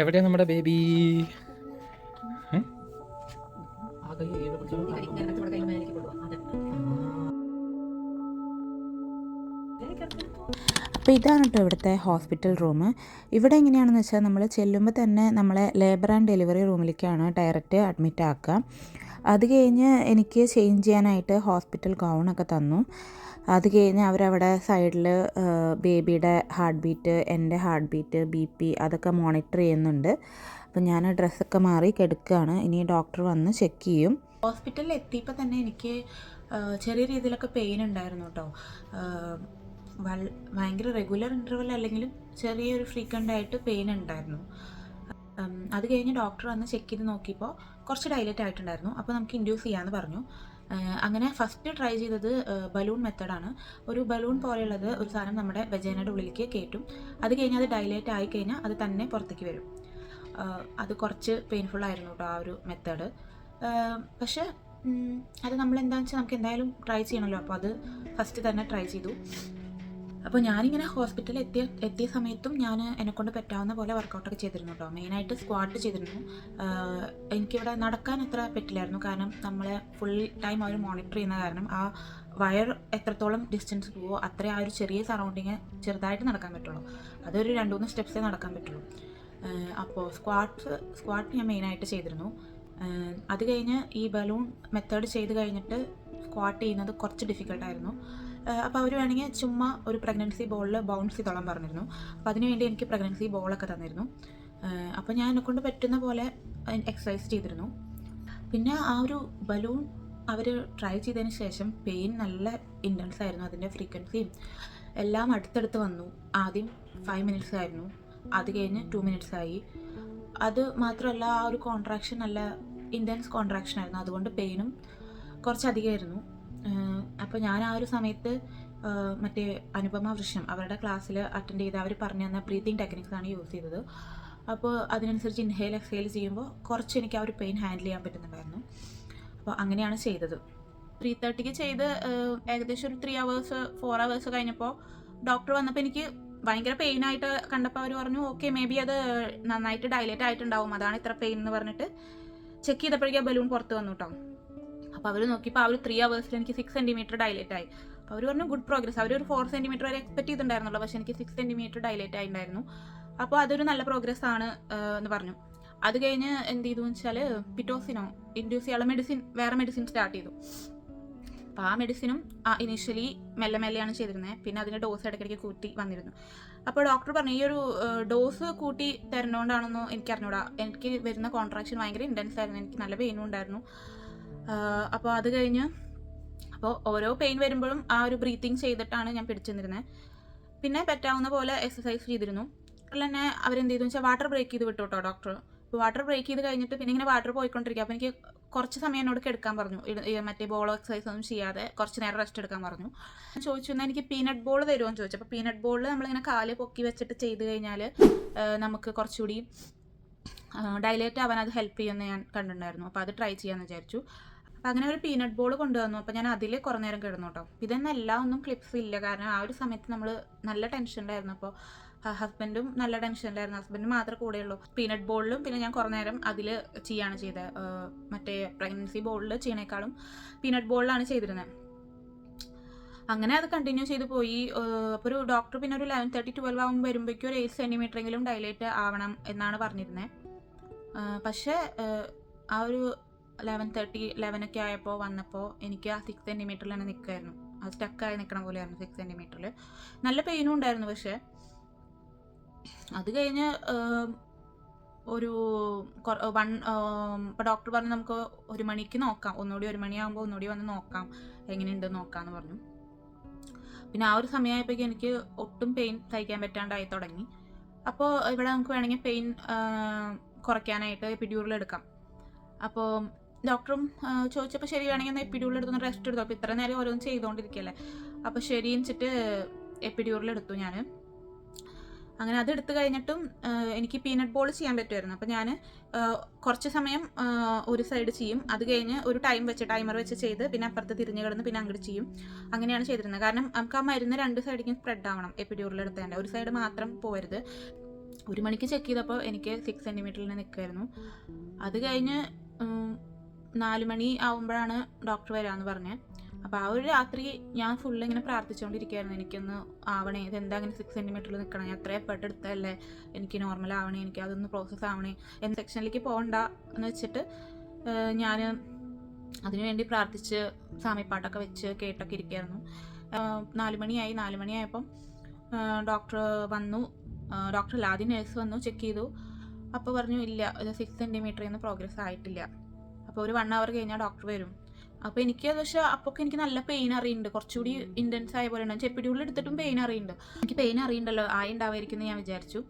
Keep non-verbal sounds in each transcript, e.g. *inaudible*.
എവിടെയാ നമ്മുടെ ബേബി? അപ്പോൾ ഇതാണ് കേട്ടോ ഇവിടുത്തെ ഹോസ്പിറ്റൽ റൂം. ഇവിടെ എങ്ങനെയാണെന്ന് വെച്ചാൽ നമ്മൾ ചെല്ലുമ്പോൾ തന്നെ നമ്മളെ ലേബർ ആൻഡ് ഡെലിവറി റൂമിലേക്കാണ് ഡയറക്റ്റ് അഡ്മിറ്റ് ആക്കുക. അത് കഴിഞ്ഞ് എനിക്ക് ചേഞ്ച് ചെയ്യാനായിട്ട് ഹോസ്പിറ്റൽ ഗൗണൊക്കെ തന്നു. അത് കഴിഞ്ഞ് അവരവിടെ സൈഡിൽ ബേബിയുടെ ഹാർട്ട് ബീറ്റ് എന്റെ ഹാർട്ട് ബീറ്റ് ബി പി അതൊക്കെ മോണിറ്റർ ചെയ്യുന്നുണ്ട്. അപ്പോൾ ഞാൻ ഡ്രസ്സൊക്കെ മാറി കെടുക്കുകയാണ് ഇനി ഡോക്ടർ വന്ന് ചെക്ക് ചെയ്യും. ഹോസ്പിറ്റലിൽ എത്തിയപ്പോൾ തന്നെ എനിക്ക് ചെറിയ രീതിയിലൊക്കെ പെയിൻ ഉണ്ടായിരുന്നു കേട്ടോ ഭയങ്കര റെഗുലർ ഇന്റർവെൽ അല്ലെങ്കിലും ചെറിയൊരു ഫ്രീക്വന്റ് ആയിട്ട് പെയിൻ ഉണ്ടായിരുന്നു. അത് കഴിഞ്ഞ് ഡോക്ടർ വന്ന് ചെക്ക് ചെയ്ത് നോക്കിയപ്പോൾ കുറച്ച് ഡൈലറ്റ് ആയിട്ടുണ്ടായിരുന്നു. അപ്പോൾ നമുക്ക് ഇൻഡ്യൂസ് ചെയ്യാമെന്ന് പറഞ്ഞു. അങ്ങനെ ഫസ്റ്റ് ട്രൈ ചെയ്തത് ബലൂൺ മെത്തഡാണ് ഒരു ബലൂൺ പോലെയുള്ളത് ഒരു സാധനം നമ്മുടെ വെജേനയുടെ ഉള്ളിലേക്ക് കയറ്റും. അത് കഴിഞ്ഞ് അത് ഡൈലേറ്റ് ആയി കഴിഞ്ഞാൽ അത് തന്നെ പുറത്തേക്ക് വരും. അത് കുറച്ച് പെയിൻഫുൾ ആയിരുന്നു കേട്ടോ ആ ഒരു മെത്തേഡ് പക്ഷേ അത് നമ്മൾ എന്താണെന്ന് വെച്ചാൽ നമുക്ക് എന്തായാലും ട്രൈ ചെയ്യണമല്ലോ അപ്പോൾ അത് ഫസ്റ്റ് തന്നെ ട്രൈ ചെയ്തു. അപ്പോൾ ഞാനിങ്ങനെ ഹോസ്പിറ്റലിൽ എത്തിയ എത്തിയ സമയത്തും ഞാൻ എന്നെക്കൊണ്ട് പറ്റാവുന്ന പോലെ വർക്കൗട്ടൊക്കെ ചെയ്തിരുന്നു കേട്ടോ മെയിനായിട്ട് സ്ക്വാട്ട് ചെയ്തിരുന്നു. എനിക്കിവിടെ നടക്കാൻ അത്ര പറ്റില്ലായിരുന്നു. കാരണം നമ്മളെ ഫുൾ ടൈം അവർ മോണിറ്റർ ചെയ്യുന്ന കാരണം ആ വയർ എത്രത്തോളം ഡിസ്റ്റൻസ് പോവോ അത്ര ആ ഒരു ചെറിയ സറൗണ്ടിങ് ചെറുതായിട്ട് നടക്കാൻ പറ്റുള്ളൂ. അതൊരു രണ്ട് മൂന്ന് സ്റ്റെപ്സേ നടക്കാൻ പറ്റുള്ളൂ. അപ്പോൾ സ്ക്വാട്ട് സ്ക്വാട്ട് ഞാൻ മെയിനായിട്ട് ചെയ്തിരുന്നു. അത് കഴിഞ്ഞ് ഈ ബലൂൺ മെത്തേഡ് ചെയ്ത് കഴിഞ്ഞിട്ട് സ്ക്വാട്ട് ചെയ്യുന്നത് കുറച്ച് ഡിഫിക്കൽട്ടായിരുന്നു അപ്പോൾ അവർ വേണമെങ്കിൽ ചുമ്മാ ഒരു പ്രഗ്നൻസി ബോളിൽ ബൗൺസ് ചെയ്തോളാൻ പറഞ്ഞിരുന്നു. അപ്പോൾ അതിനുവേണ്ടി എനിക്ക് പ്രഗ്നൻസി ബോളൊക്കെ തന്നിരുന്നു. അപ്പോൾ ഞാൻ എന്നെക്കൊണ്ട് പറ്റുന്ന പോലെ എക്സസൈസ് ചെയ്തിരുന്നു. പിന്നെ ആ ഒരു ബലൂൺ അവർ ട്രൈ ചെയ്തതിന് ശേഷം പെയിൻ നല്ല ഇന്റൻസ് ആയിരുന്നു. അതിന്റെ ഫ്രീക്വൻസിയും എല്ലാം അടുത്തടുത്ത് വന്നു. ആദ്യം ഫൈവ് മിനിറ്റ്സ് ആയിരുന്നു. അത് കഴിഞ്ഞ് ടു മിനിറ്റ്സ് ആയി. അത് മാത്രമല്ല ആ ഒരു കോൺട്രാക്ഷൻ നല്ല ഇന്റൻസ് കോൺട്രാക്ഷൻ ആയിരുന്നു. അതുകൊണ്ട് പെയിനും കുറച്ചധികമായിരുന്നു. അപ്പോൾ ഞാൻ ആ ഒരു സമയത്ത് മറ്റേ അനുപമ വൃക്ഷം അവരുടെ ക്ലാസ്സിൽ അറ്റൻഡ് ചെയ്ത് അവർ പറഞ്ഞു തന്ന ബ്രീതിങ് ടെക്നിക്സ് ആണ് യൂസ് ചെയ്തത്. അപ്പോൾ അതിനനുസരിച്ച് ഇൻഹെയിൽ എക്സ്ഹെയിൽ ചെയ്യുമ്പോൾ കുറച്ച് എനിക്ക് ആ ഒരു പെയിൻ ഹാൻഡിൽ ചെയ്യാൻ പറ്റുന്നുണ്ടായിരുന്നു. അപ്പോൾ അങ്ങനെയാണ് ചെയ്തത്. ത്രീ തേർട്ടിക്ക് ചെയ്ത് ഏകദേശം ഒരു ത്രീ അവേഴ്സ് ഫോർ അവേഴ്സ് കഴിഞ്ഞപ്പോൾ ഡോക്ടർ വന്നപ്പോൾ എനിക്ക് ഭയങ്കര പെയിൻ ആയിട്ട് കണ്ടപ്പോൾ അവർ പറഞ്ഞു ഓക്കെ മേ ബി അത് നന്നായിട്ട് ഡയലേറ്റ് ആയിട്ടുണ്ടാവും. അതാണ് ഇത്ര പെയിൻ എന്ന് പറഞ്ഞിട്ട് ചെക്ക് ചെയ്തപ്പോഴേക്കും ആ ബലൂൺ പുറത്ത് വന്നു കേട്ടോ അപ്പോൾ അവർ നോക്കിയപ്പോൾ ആ ഒരു ത്രീ അവേഴ്സിൽ എനിക്ക് സിക്സ് സെന്റിമീറ്റർ ഡൈലേറ്റ് ആയി. അപ്പോൾ അവർ പറഞ്ഞു ഗുഡ് പ്രോഗ്രസ് അവർ ഒരു ഫോർ സെന്റിമീറ്റർ വരെ എക്സ്പെക്ട് ചെയ്തിട്ടുണ്ടായിരുന്നുള്ളൂ. പക്ഷേ എനിക്ക് സിക്സ് സെന്റിമീറ്റർ ഡൈലേറ്റ് ആയിട്ടുണ്ടായിരുന്നു. അപ്പോൾ അതൊരു നല്ല പ്രോഗ്രസ് ആണ് എന്ന് പറഞ്ഞു. അത് കഴിഞ്ഞ് എന്ത് ചെയ്തു വെച്ചാൽ പിറ്റോസിനോ ഇൻഡ്യൂസ് ചെയ്യാനുള്ള മെഡിസിൻ വേറെ മെഡിസിൻ സ്റ്റാർട്ട് ചെയ്തു. അപ്പോൾ ആ മെഡിസിനും ഇനീഷ്യലി മെല്ലെ മെല്ലെയാണ് ചെയ്തിരുന്നത് പിന്നെ അതിന്റെ ഡോസ് ഇടയ്ക്കിടയ്ക്ക് കൂട്ടി വന്നിരുന്നു. അപ്പോൾ ഡോക്ടർ പറഞ്ഞു ഈ ഒരു ഡോസ് കൂട്ടി തരുന്നതുകൊണ്ടാണെന്നോ എനിക്ക് അറിഞ്ഞൂടാ എനിക്ക് വരുന്ന കോൺട്രാക്ഷൻ ഭയങ്കര ഇന്റൻസ് ആയിരുന്നു. എനിക്ക് നല്ല പെയിനും ഉണ്ടായിരുന്നു. അപ്പോൾ അത് കഴിഞ്ഞ് അപ്പോൾ ഓരോ പെയിൻ വരുമ്പോഴും ആ ഒരു ബ്രീത്തിങ് ചെയ്തിട്ടാണ് ഞാൻ പിടിച്ചു നിന്നിരുന്നത് പിന്നെ പറ്റാവുന്ന പോലെ എക്സസൈസ് ചെയ്തിരുന്നു. അല്ല തന്നെ അവരെന്ത് ചെയ്തു വെച്ചാൽ വാട്ടർ ബ്രേക്ക് ചെയ്ത് വിട്ടു കേട്ടോ ഡോക്ടർ അപ്പോൾ വാട്ടർ ബ്രേക്ക് ചെയ്ത് കഴിഞ്ഞിട്ട് പിന്നെ ഇങ്ങനെ വാട്ടർ പോയിക്കൊണ്ടിരിക്കുക. അപ്പോൾ എനിക്ക് കുറച്ച് സമയം എന്നോട് എടുക്കാൻ പറഞ്ഞു. മറ്റേ ബോൾ എക്സസൈസ് ഒന്നും ചെയ്യാതെ കുറച്ച് നേരം റെസ്റ്റ് എടുക്കാൻ പറഞ്ഞു. ചോദിച്ചു എന്നാൽ എനിക്ക് പീനട്ട് ബോൾ തരുമോ എന്ന് ചോദിച്ചു അപ്പോൾ പീനട്ട് ബോളിൽ നമ്മളിങ്ങനെ കാൽ പൊക്കി വെച്ചിട്ട് ചെയ്ത് കഴിഞ്ഞാൽ നമുക്ക് കുറച്ചുകൂടി ഡൈലേറ്റ് ആവാൻ അത് ഹെൽപ്പ് ചെയ്യുമെന്ന് ഞാൻ കണ്ടിട്ടുണ്ടായിരുന്നു. അപ്പോൾ അത് ട്രൈ ചെയ്യാമെന്ന് വിചാരിച്ചു. അപ്പോൾ അങ്ങനെ ഒരു പീനട്ട് ബോൾ കൊണ്ടുവന്നു. അപ്പോൾ ഞാൻ അതിൽ കുറേ നേരം കിടന്നു കേട്ടോ ഇതെന്നെല്ലാം ഒന്നും ക്ലിപ്സ് ഇല്ല. കാരണം ആ ഒരു സമയത്ത് നമ്മൾ നല്ല ടെൻഷനിലായിരുന്നു അപ്പോൾ ഹസ്ബൻഡും നല്ല ടെൻഷനിലായിരുന്നു ഹസ്ബൻഡ് മാത്രമേ കൂടെയുള്ളൂ പീനട്ട് ബോളിലും പിന്നെ ഞാൻ കുറേ നേരം അതിൽ ചെയ്യാണ് ചെയ്തത് മറ്റേ പ്രഗ്നൻസി ബോളിൽ ചെയ്യണേക്കാളും പീനട്ട് ബോളിലാണ് ചെയ്തിരുന്നത് അങ്ങനെ അത് കണ്ടിന്യൂ ചെയ്ത് പോയി. അപ്പോൾ ഒരു ഡോക്ടർ പിന്നെ ഒരു ലെവൻ തേർട്ടി ട്വൽവ് ആകുമ്പോൾ വരുമ്പോഴേക്കും ഒരു എയ്റ്റ് സെന്റിമീറ്റർ എങ്കിലും ഡൈലേറ്റ് ആവണം എന്നാണ് പറഞ്ഞിരുന്നത് പക്ഷേ ആ ഒരു ലെവൻ തേർട്ടി ലെവനൊക്കെ ആയപ്പോൾ വന്നപ്പോൾ എനിക്ക് ആ സിക്സ് സെന്റിമീറ്ററിൽ തന്നെ നിൽക്കുമായിരുന്നു അത് സ്റ്റക്കായി നിൽക്കണ പോലെയായിരുന്നു സിക്സ് സെന്റിമീറ്ററിൽ നല്ല പെയിനും ഉണ്ടായിരുന്നു പക്ഷേ. അത് കഴിഞ്ഞ് ഒരു വൺ ഇപ്പോൾ ഡോക്ടർ പറഞ്ഞു നമുക്ക് ഒരു മണിക്ക് നോക്കാം. ഒന്നുകൂടി ഒരു മണിയാകുമ്പോൾ ഒന്നുകൂടി വന്ന് നോക്കാം. എങ്ങനെയുണ്ട് നോക്കാമെന്ന് പറഞ്ഞു. പിന്നെ ആ ഒരു സമയമായപ്പോഴേക്കും എനിക്ക് ഒട്ടും പെയിൻ സഹിക്കാൻ പറ്റാണ്ടായി തുടങ്ങി. അപ്പോൾ ഇവിടെ നമുക്ക് വേണമെങ്കിൽ പെയിൻ കുറയ്ക്കാനായിട്ട് പിടിയൂറിൽ എടുക്കാം. അപ്പോൾ ഡോക്ടറും ചോദിച്ചപ്പോൾ ശരി വേണമെങ്കിൽ ഒന്ന് എപ്പിഡ്യൂറിൽ എടുത്തൊന്ന് റെസ്റ്റ് എടുത്തു? അപ്പോൾ ഇത്ര നേരം ഓരോന്ന് ചെയ്തുകൊണ്ടിരിക്കുകയല്ലേ അപ്പോൾ ശരി എന്നിട്ട് എപ്പിഡ്യൂറിൽ എടുത്തു ഞാൻ അങ്ങനെ അത് എടുത്തു കഴിഞ്ഞിട്ടും എനിക്ക് പീനട്ട് ബോൾ ചെയ്യാൻ പറ്റുമായിരുന്നു. അപ്പോൾ ഞാൻ കുറച്ച് സമയം ഒരു സൈഡ് ചെയ്യും. അത് കഴിഞ്ഞ് ഒരു ടൈം വെച്ച് ടൈമർ വെച്ച് ചെയ്ത് പിന്നെ അപ്പുറത്ത് തിരിഞ്ഞ് കിടന്ന് പിന്നെ അങ്ങോട്ട് ചെയ്യും. അങ്ങനെയാണ് ചെയ്തിരുന്നത്. കാരണം നമുക്ക് ആ മരുന്ന് രണ്ട് സൈഡിലേക്കും സ്പ്രെഡ് ആവണം എപ്പിഡ്യൂറിൽ എടുത്തേണ്ട. ഒരു സൈഡ് മാത്രം പോരുത് ഒരു മണിക്ക് ചെക്ക് ചെയ്തപ്പോൾ എനിക്ക് സിക്സ് സെന്റിമീറ്ററിൽ നിൽക്കുമായിരുന്നു അത് കഴിഞ്ഞ് നാല് മണി ആവുമ്പോഴാണ് ഡോക്ടർ വരാമെന്ന് പറഞ്ഞത് അപ്പോൾ ആ ഒരു രാത്രി ഞാൻ ഫുള്ള് ഇങ്ങനെ പ്രാർത്ഥിച്ചുകൊണ്ടിരിക്കുകയായിരുന്നു എനിക്കൊന്ന് ആവണേ ഇതെന്താ അങ്ങനെ സിക്സ് സെന്റിമീറ്ററിൽ നിൽക്കണം ഞാൻ അത്രയും എഫേർട്ട് എടുത്തതല്ലേ? എനിക്ക് നോർമൽ ആവണേ എനിക്ക് അതൊന്ന് പ്രോസസ്സ് ആവണേ. എന്ത് സെക്ഷനിലേക്ക് പോകണ്ട എന്ന് വെച്ചിട്ട് ഞാൻ അതിനുവേണ്ടി പ്രാർത്ഥിച്ച് സാമിപ്പാട്ടൊക്കെ വെച്ച് കേട്ടൊക്കെ ഇരിക്കുകയായിരുന്നു നാല് മണിയായി. നാല് മണിയായപ്പം ഡോക്ടർ വന്നു. ഡോക്ടർ ആദ്യം നേഴ്സ് വന്നു ചെക്ക് ചെയ്തു. അപ്പോൾ പറഞ്ഞു ഇല്ല സിക്സ് സെന്റിമീറ്ററിൽ നിന്ന് പ്രോഗ്രസ് ആയിട്ടില്ല. അപ്പോൾ ഒരു വൺ അവർ കഴിഞ്ഞാൽ ഡോക്ടർ വരും. അപ്പോൾ എനിക്ക് എന്ന് പക്ഷേ അപ്പോൾ എനിക്ക് നല്ല പെയിൻ അറിയുന്നുണ്ട് കുറച്ചുകൂടി ഇന്റൻസ് ആയ പോലെ ചെപ്പിടി ചെപ്പിടിയുള്ളിൽ എടുത്തിട്ടും പെയിൻ അറിയുന്നുണ്ട് എനിക്ക് പെയിൻ അറിയണ്ടല്ലോ. ആയി ഉണ്ടാവായിരിക്കുമെന്ന് ഞാൻ വിചാരിച്ചു.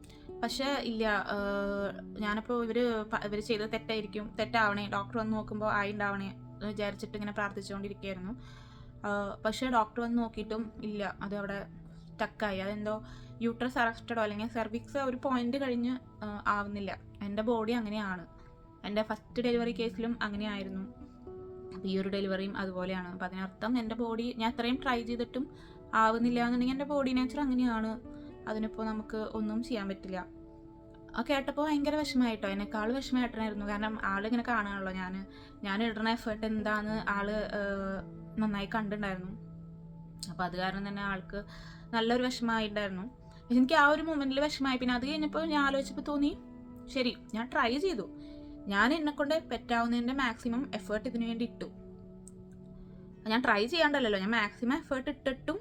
പക്ഷേ ഇല്ല. ഞാനപ്പോൾ ഇവർ ഇവർ ചെയ്തത് തെറ്റായിരിക്കും. തെറ്റാവണേ. ഡോക്ടർ വന്ന് നോക്കുമ്പോൾ ആയി ഉണ്ടാവണേ എന്ന് വിചാരിച്ചിട്ട് ഇങ്ങനെ പ്രാർത്ഥിച്ചുകൊണ്ടിരിക്കുകയായിരുന്നു പക്ഷേ ഡോക്ടർ വന്ന് നോക്കിയിട്ടും ഇല്ല. അത് അവിടെ സ്റ്റക്കായി അതെന്തോ യൂട്രസ് അറസ്റ്റഡോ അല്ലെങ്കിൽ സെർവിക്സ് ഒരു പോയിന്റ് കഴിഞ്ഞ് ആവുന്നില്ല. എന്റെ ബോഡി അങ്ങനെയാണ്. എന്റെ ഫസ്റ്റ് ഡെലിവറി കേസിലും അങ്ങനെയായിരുന്നു. അപ്പോൾ ഈ ഒരു ഡെലിവറിയും അതുപോലെയാണ്. അപ്പോൾ അതിനർത്ഥം എന്റെ ബോഡി ഞാൻ അത്രയും ട്രൈ ചെയ്തിട്ടും ആവുന്നില്ല എന്നുണ്ടെങ്കിൽ എന്റെ ബോഡി നേച്ചർ അങ്ങനെയാണ്. അതിനിപ്പോൾ നമുക്ക് ഒന്നും ചെയ്യാൻ പറ്റില്ല. ആ കേട്ടപ്പോൾ ഭയങ്കര വിഷമമായിട്ടോ? എന്നെക്കാൾ വിഷമമായിട്ടായിരുന്നു. കാരണം ആളിങ്ങനെ കാണുകയാണല്ലോ ഞാൻ ഞാൻ ഇടുന്ന എഫേർട്ട് എന്താന്ന് ആൾ നന്നായി കണ്ടിട്ടുണ്ടായിരുന്നു. അപ്പോൾ അത് കാരണം തന്നെ ആൾക്ക് നല്ലൊരു വിഷമമായിട്ടുണ്ടായിരുന്നു. എനിക്ക് ആ ഒരു മൊമെന്റിൽ വിഷമമായി. പിന്നെ അത് കഴിഞ്ഞപ്പോൾ ഞാൻ ആലോചിച്ചപ്പോൾ തോന്നി ശരി ഞാൻ ട്രൈ ചെയ്തു. ഞാൻ എന്നെക്കൊണ്ട് പറ്റാവുന്നതിന്റെ മാക്സിമം എഫേർട്ട് ഇതിനു വേണ്ടി ഇട്ടു. ഞാൻ ട്രൈ ചെയ്യാണ്ടല്ലോ ഞാൻ മാക്സിമം എഫേർട്ട് ഇട്ടിട്ടും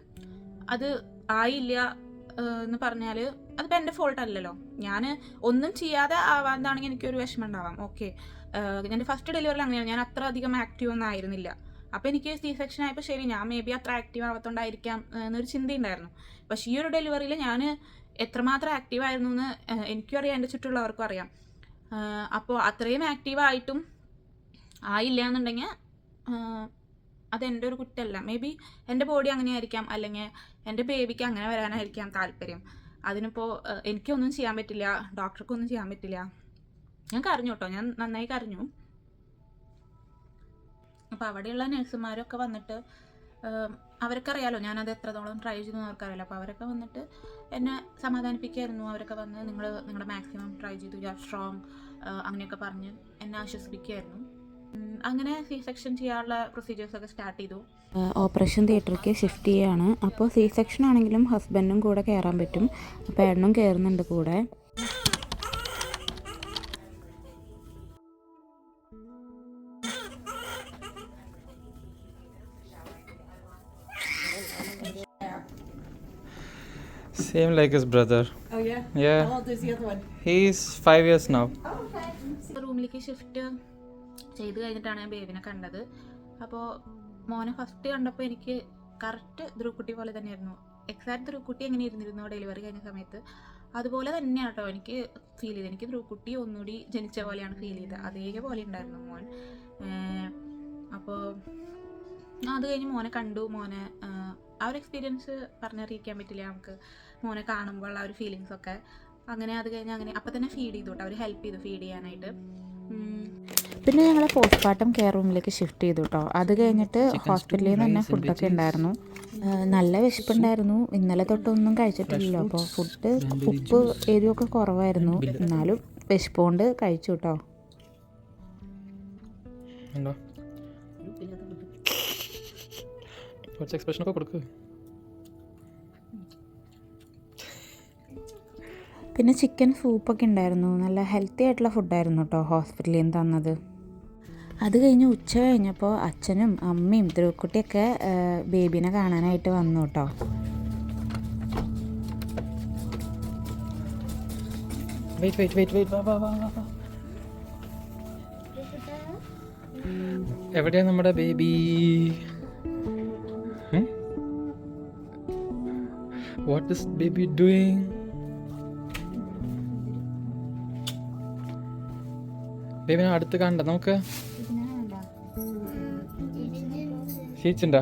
അത് ആയില്ല എന്ന് പറഞ്ഞാൽ അതിപ്പോൾ എന്റെ ഫോൾട്ട് അല്ലല്ലോ. ഞാൻ ഒന്നും ചെയ്യാതെ ആവാതാണെങ്കിൽ എനിക്കൊരു വിഷമം ഉണ്ടാവാം ഓക്കെ എന്റെ ഫസ്റ്റ് ഡെലിവറിയിൽ അങ്ങനെയാണ്. ഞാൻ അത്ര അധികം ആക്റ്റീവ് ഒന്നും ആയിരുന്നില്ല. അപ്പോൾ എനിക്ക് സി സെക്ഷൻ ആയപ്പോൾ ശരി ഞാൻ മേ ബി അത്ര ആക്റ്റീവ് ആവത്തോണ്ടായിരിക്കാം എന്നൊരു ചിന്തയുണ്ടായിരുന്നു. പക്ഷേ ഈ ഒരു ഡെലിവറിയിൽ ഞാൻ എത്രമാത്രം ആക്റ്റീവ് ആയിരുന്നു എന്ന് എനിക്കും അറിയാം എന്റെ ചുറ്റുമുള്ളവർക്കും അറിയാം. അപ്പോൾ അത്രയും ആക്റ്റീവ് ആയിട്ടും ആയില്ല എന്നുണ്ടെങ്കിൽ അതെന്റെ ഒരു കുറ്റമല്ല മേ ബി എന്റെ ബോഡി അങ്ങനെ ആയിരിക്കാം അല്ലെങ്കിൽ എന്റെ ബേബിക്ക് അങ്ങനെ വരാനായിരിക്കാം താല്പര്യം. അതിനിപ്പോൾ എനിക്കൊന്നും ചെയ്യാൻ പറ്റില്ല. ഡോക്ടർക്കൊന്നും ചെയ്യാൻ പറ്റില്ല. ഞാൻ കരഞ്ഞു കേട്ടോ ഞാൻ നന്നായി കരഞ്ഞു. അപ്പോൾ അവിടെയുള്ള നഴ്സുമാരൊക്കെ വന്നിട്ട് അറിയാലോ ഞാനത് എത്രത്തോളം ട്രൈ ചെയ്തു അവർക്കറിയാലോ. അപ്പോൾ അവരൊക്കെ വന്നിട്ട് എന്നെ സമാധാനിപ്പിക്കായിരുന്നു. അവരൊക്കെ വന്ന് നിങ്ങൾ നിങ്ങളുടെ മാക്സിമം ട്രൈ ചെയ്തു. യു ആർ സ്ട്രോങ് അങ്ങനെയൊക്കെ പറഞ്ഞ് എന്നെ ആശ്വസിപ്പിക്കുകയായിരുന്നു അങ്ങനെ സി സെക്ഷൻ ചെയ്യാനുള്ള പ്രൊസീജിയേഴ്സൊക്കെ സ്റ്റാർട്ട് ചെയ്തു. ഓപ്പറേഷൻ തിയേറ്ററിലേക്ക് ഷിഫ്റ്റ് ചെയ്യുകയാണ് അപ്പോൾ സി സെക്ഷൻ ആണെങ്കിലും ഹസ്ബൻഡും കൂടെ കയറാൻ പറ്റും. അപ്പോൾ ഏട്ടനും കയറുന്നുണ്ട് കൂടെ. Same like his brother. Oh yeah? Yeah. How old is the other one? He's five years now. റൂമിലേക്ക് ഷിഫ്റ്റ് ചെയ്ത് കഴിഞ്ഞിട്ടാണ് ഞാൻ ബേബിനെ കണ്ടത് അപ്പോൾ മോനെ ഫസ്റ്റ് കണ്ടപ്പോൾ എനിക്ക് കറക്റ്റ് ധ്രുക്കുട്ടി പോലെ തന്നെയായിരുന്നു എക്സാക്ട് ധ്രുക്കുട്ടി എങ്ങനെ ഇരുന്നിരുന്നു ഡെലിവറി കഴിഞ്ഞ സമയത്ത് അതുപോലെ തന്നെയാണ് കേട്ടോ എനിക്ക് ഫീൽ ചെയ്തത് എനിക്ക് ധ്രുക്കുട്ടി ഒന്നുകൂടി ജനിച്ച പോലെയാണ് ഫീൽ ചെയ്തത് അതേപോലെ ഉണ്ടായിരുന്നു മോൻ അപ്പോൾ അത് കഴിഞ്ഞ് മോനെ കണ്ടു. മോനെ ആ ഒരു എക്സ്പീരിയൻസ് പറഞ്ഞറിയിക്കാൻ പറ്റില്ല നമുക്ക്. മോനെ കാണുമ്പോൾ ആ ഒരു ഫീലിങ്സ് ഒക്കെ. അങ്ങനെ അത് കഴിഞ്ഞ് അങ്ങനെ അപ്പം തന്നെ ഫീഡ് ചെയ്തു കേട്ടോ അവർ ഹെൽപ്പ് ചെയ്തു ഫീഡ് ചെയ്യാനായിട്ട്. പിന്നെ ഞങ്ങൾ പോസ്റ്റ്മോർട്ടം കെയർ റൂമിലേക്ക് ഷിഫ്റ്റ് ചെയ്തു കേട്ടോ അത് കഴിഞ്ഞിട്ട് ഹോസ്പിറ്റലിൽ നിന്ന് തന്നെ ഫുഡൊക്കെ ഉണ്ടായിരുന്നു. നല്ല വിശപ്പുണ്ടായിരുന്നു. ഇന്നലെ തൊട്ടൊന്നും കഴിച്ചിട്ടില്ലല്ലോ. അപ്പോൾ ഫുഡ് ഉപ്പ് എരിവൊക്കെ കുറവായിരുന്നു. എന്നാലും വിശപ്പുകൊണ്ട് കഴിച്ചു കേട്ടോ കുറച്ച് എക്സ്പ്രഷൻ ഒക്കെ കൊടുക്ക്. പിന്നെ ചിക്കൻ സൂപ്പൊക്കെ ഉണ്ടായിരുന്നു. നല്ല ഹെൽത്തി ആയിട്ടുള്ള ഫുഡായിരുന്നു കേട്ടോ ഹോസ്പിറ്റലിൽ നിന്ന് തന്നത്. അത് കഴിഞ്ഞ് ഉച്ച കഴിഞ്ഞപ്പോൾ അച്ഛനും അമ്മയും ധ്രുവക്കുട്ടിയൊക്കെ ബേബീനെ കാണാനായിട്ട് വന്നു കേട്ടോ വെയിറ്റ് വെയിറ്റ് വെയിറ്റ് വെയിറ്റ് വാ വാ വാ വാ വാ. എവിടെയാ നമ്മുടെ baby? What is baby doing? ബേബിനെ അടുത്ത് കണ്ട നമുക്ക്? ഷീച്ചുണ്ടോ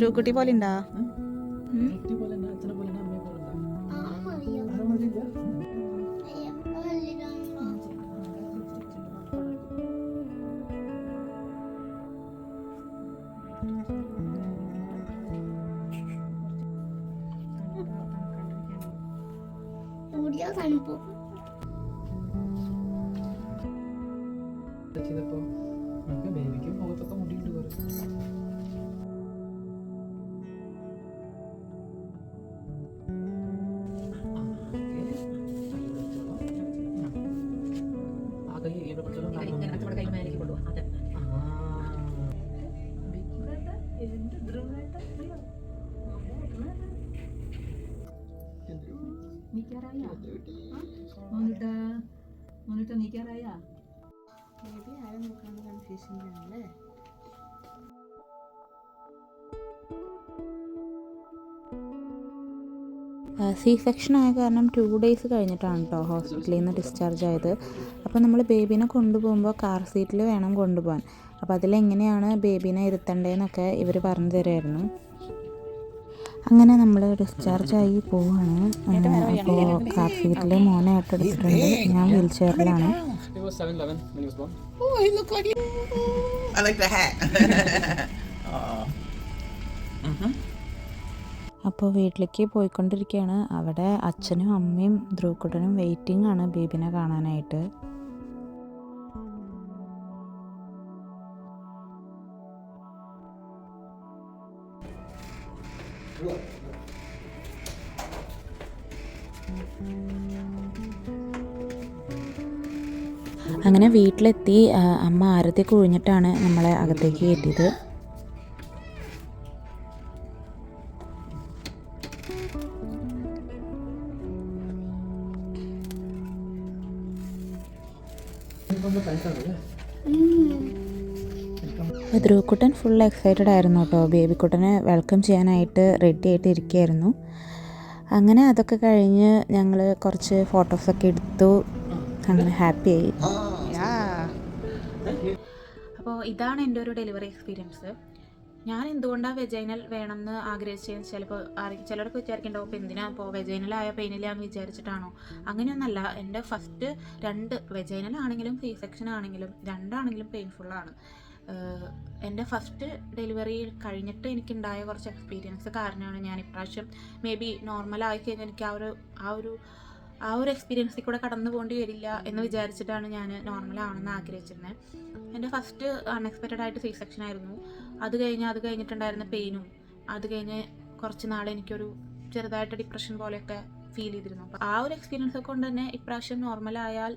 ജൂക്കുട്ടി പോലെ ഉണ്ടാ സി സെക്ഷൻ ആയ കാരണം ടു ഡേയ്സ് കഴിഞ്ഞിട്ടാണ് കേട്ടോ ഹോസ്പിറ്റലിൽ നിന്ന് ഡിസ്ചാർജ് ആയത്. അപ്പോൾ നമ്മൾ ബേബീനെ കൊണ്ടുപോകുമ്പോൾ കാർ സീറ്റിൽ വേണം കൊണ്ടുപോകാൻ. അപ്പോൾ അതിലെങ്ങനെയാണ് ബേബീനെ ഇരുത്തേണ്ടതെന്നൊക്കെ ഇവർ പറഞ്ഞു തരുമായിരുന്നു അങ്ങനെ നമ്മൾ ഡിസ്ചാർജ് ആയി പോവാണ് അപ്പോൾ കാർ സീറ്റിൽ മോനെ ഏറ്റെടുത്തിട്ടുണ്ട് ഞാൻ വീൽ ചെയറിലാണ് He was 7'11 when he was born. I like the hat. *laughs* Aw. അപ്പോൾ വീട്ടിലേക്ക് പോയിക്കൊണ്ടിരിക്കുകയാണ് അവിടെ അച്ഛനും അമ്മയും ധ്രുവക്കുട്ടനും വെയിറ്റിംഗ് ആണ് ബേബിനെ കാണാനായിട്ട് അങ്ങനെ വീട്ടിലെത്തി അമ്മ ആരത്തി കുഴിഞ്ഞിട്ടാണ് നമ്മളെ അകത്തേക്ക് കയറ്റിയത്. ധ്രുവക്കുട്ടൻ ഫുൾ എക്സൈറ്റഡ് ആയിരുന്നു കേട്ടോ. ബേബിക്കുട്ടനെ വെൽക്കം ചെയ്യാനായിട്ട് റെഡി ആയിട്ട് ഇരിക്കുകയായിരുന്നു. അങ്ങനെ അതൊക്കെ കഴിഞ്ഞ് ഞങ്ങൾ കുറച്ച് ഫോട്ടോസൊക്കെ എടുത്തു. അങ്ങനെ ഹാപ്പി ആയി. അപ്പോൾ ഇതാണ് എന്റെ ഒരു ഡെലിവറി എക്സ്പീരിയൻസ് ഞാൻ എന്തുകൊണ്ടാണ് വെജൈനൽ വേണമെന്ന് ആഗ്രഹിച്ചതെന്ന് ചിലപ്പോൾ ആരെങ്കിലും ചിലർക്ക് വിചാരിക്കേണ്ടോ അപ്പോൾ എന്തിനാ? അപ്പോൾ വെജൈനലായ പെയിനിലാന്ന് വിചാരിച്ചിട്ടാണോ? അങ്ങനെയൊന്നല്ല. എന്റെ ഫസ്റ്റ് രണ്ട് വെജൈനൽ ആണെങ്കിലും സി സെക്ഷൻ ആണെങ്കിലും രണ്ടാണെങ്കിലും പെയിൻഫുള്ളാണ് എന്റെ ഫസ്റ്റ് ഡെലിവറി കഴിഞ്ഞിട്ട് എനിക്കുണ്ടായ കുറച്ച് എക്സ്പീരിയൻസ് കാരണമാണ് ഞാൻ ഇപ്രാവശ്യം മേ ബി ആയി കഴിഞ്ഞാൽ എനിക്ക് ആ ഒരു ആ ഒരു ആ ഒരു എക്സ്പീരിയൻസിൽ കൂടെ കടന്നു പോകേണ്ടി വരില്ല എന്ന് വിചാരിച്ചിട്ടാണ് ഞാൻ നോർമൽ ആണെന്ന് ആഗ്രഹിച്ചിരുന്നത്. എന്റെ ഫസ്റ്റ് അൺഎക്സ്പെക്റ്റഡ് ആയിട്ട് സി സെക്ഷൻ ആയിരുന്നു. അത് കഴിഞ്ഞ് അത് കഴിഞ്ഞിട്ടുണ്ടായിരുന്ന പെയിനും അത് കഴിഞ്ഞ് കുറച്ച് നാൾ എനിക്കൊരു ചെറുതായിട്ട് ഡിപ്രഷൻ പോലെയൊക്കെ ഫീൽ ചെയ്തിരുന്നു. അപ്പോൾ ആ ഒരു എക്സ്പീരിയൻസ് കൊണ്ട് തന്നെ ഇപ്രാവശ്യം ആയാൽ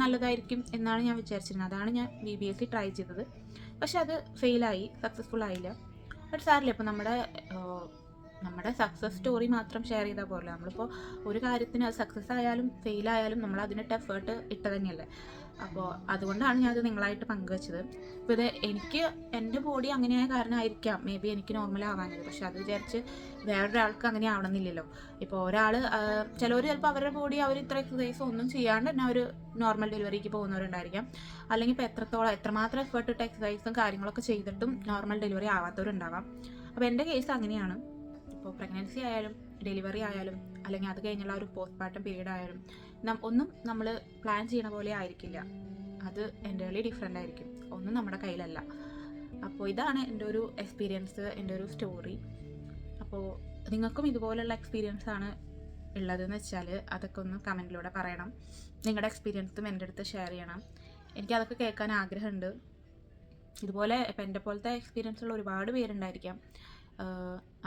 നല്ലതായിരിക്കും എന്നാണ് ഞാൻ വിചാരിച്ചിരുന്നത്. അതാണ് ഞാൻ B B S C try ചെയ്തത്. പക്ഷെ അത് ഫെയിലായി സക്സസ്ഫുൾ ആയില്ല. ബട്ട് സാറില്ല ഇപ്പോൾ നമ്മുടെ നമ്മുടെ സക്സസ് സ്റ്റോറി മാത്രം ഷെയർ ചെയ്താൽ പോലെ നമ്മളിപ്പോൾ ഒരു കാര്യത്തിന് അത് സക്സസ് ആയാലും ഫെയിലായാലും നമ്മൾ അതിനിട്ട് എഫേർട്ട് ഇട്ട് തന്നെയല്ലേ? അപ്പോൾ അതുകൊണ്ടാണ് ഞാനത് നിങ്ങളായിട്ട് പങ്കുവച്ചത്. ഇപ്പോൾ ഇത് എനിക്ക് എന്റെ ബോഡി അങ്ങനെയായ കാരണമായിരിക്കാം. മേ ബി എനിക്ക് നോർമൽ ആവാനത് പക്ഷെ അത് വിചാരിച്ച് വേറൊരാൾക്ക് അങ്ങനെ ആവണമെന്നില്ലല്ലോ. ഇപ്പോൾ ഒരാൾ ചിലവർ ചിലപ്പോൾ അവരുടെ ബോഡി അവർ ഇത്ര എക്സസൈസ് ഒന്നും ചെയ്യാണ്ട് തന്നെ അവർ നോർമൽ ഡെലിവറിക്ക് പോകുന്നവരുണ്ടായിരിക്കാം. അല്ലെങ്കിൽ ഇപ്പോൾ എത്രത്തോളം എത്രമാത്രം എഫേർട്ട് ഇട്ട് എക്സസൈസും കാര്യങ്ങളൊക്കെ ചെയ്തിട്ടും നോർമൽ ഡെലിവറി ആവാത്തവരുണ്ടാവാം. അപ്പോൾ എന്റെ കേസ് അങ്ങനെയാണ്. ഇപ്പോൾ പ്രഗ്നൻസി ആയാലും ഡെലിവറി ആയാലും അല്ലെങ്കിൽ അത് കഴിഞ്ഞുള്ള ഒരു പോസ്റ്റ് പാർട്ടം പീരീഡ് ആയാലും ഒന്നും നമ്മൾ പ്ലാൻ ചെയ്യണ പോലെ ആയിരിക്കില്ല. അത് എന്റെ കളി ഡിഫറെന്റ് ആയിരിക്കും. ഒന്നും നമ്മുടെ കയ്യിലല്ല. അപ്പോൾ ഇതാണ് എന്റെ ഒരു എക്സ്പീരിയൻസ് എന്റെ ഒരു സ്റ്റോറി അപ്പോൾ നിങ്ങൾക്കും ഇതുപോലുള്ള എക്സ്പീരിയൻസ് ആണ് ഉള്ളതെന്ന് വെച്ചാൽ അതൊക്കെ ഒന്ന് കമന്റിലൂടെ പറയണം. നിങ്ങളുടെ എക്സ്പീരിയൻസും എന്റെ അടുത്ത് ഷെയർ ചെയ്യണം. എനിക്ക് അതൊക്കെ കേൾക്കാൻ ആഗ്രഹമുണ്ട്. ഇതുപോലെ ഇപ്പം എന്റെ പോലത്തെ എക്സ്പീരിയൻസ് ഉള്ള ഒരുപാട് പേരുണ്ടായിരിക്കാം.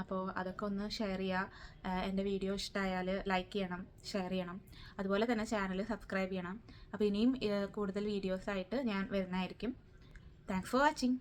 അപ്പോൾ അതൊക്കെ ഒന്ന് ഷെയർ ചെയ്യുക എന്റെ വീഡിയോ ഇഷ്ടമായാൽ ലൈക്ക് ചെയ്യണം ഷെയർ ചെയ്യണം. അതുപോലെ തന്നെ ചാനൽ സബ്സ്ക്രൈബ് ചെയ്യണം. അപ്പോൾ ഇനിയും കൂടുതൽ വീഡിയോസായിട്ട് ഞാൻ വരുന്നതായിരിക്കും. Thanks for watching